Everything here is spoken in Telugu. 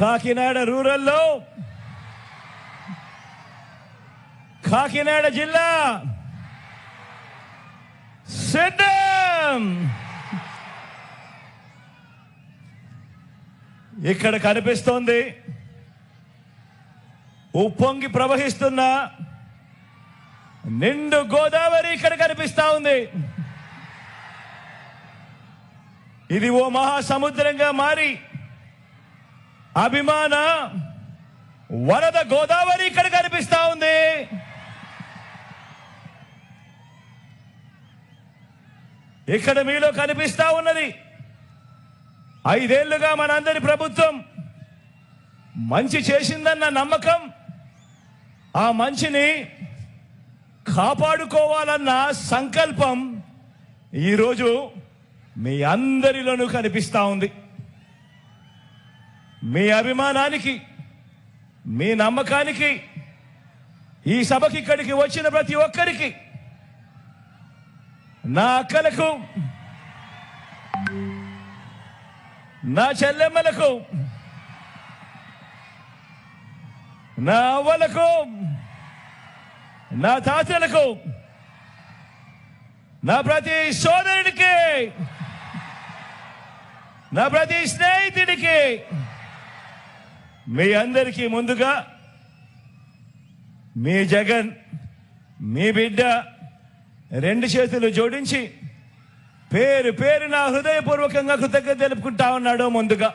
కాకినాడ రూరల్లో కాకినాడ జిల్లా సిద్ధం. ఇక్కడ కనిపిస్తోంది ఉప్పొంగి ప్రవహిస్తున్న నిండు గోదావరి ఇక్కడ కనిపిస్తా ఉంది. ఇది ఓ మహాసముద్రంగా మారి అభిమాన వరద గోదావరి ఇక్కడ కనిపిస్తా ఉంది. ఇక్కడ మీలో కనిపిస్తా ఉన్నది ఐదేళ్ళుగా మనందరి ప్రభుత్వం మంచి చేసిందన్న నమ్మకం ఆ మంచిని కాపాడుకోవాలన్న సంకల్పం ఈరోజు మీ అందరిలోనూ కనిపిస్తూ ఉంది. మీ అభిమానానికి మీ నమ్మకానికి ఈ సభకి ఇక్కడికి వచ్చిన ప్రతి ఒక్కరికి నా అక్కలకు నా చెల్లెమ్మలకు నా అవ్వలకు నా తాతలకు నా ప్రతి సోదరుడికి నా ప్రతి స్నేహితుడికి మీ అందరికీ ముందుగా మీ జగన్ మీ బిడ్డ రెండు చేతులు జోడించి పేరు పేరు నా హృదయపూర్వకంగా కృతజ్ఞత తెలుపుకుంటా ఉన్నాడు ముందుగా.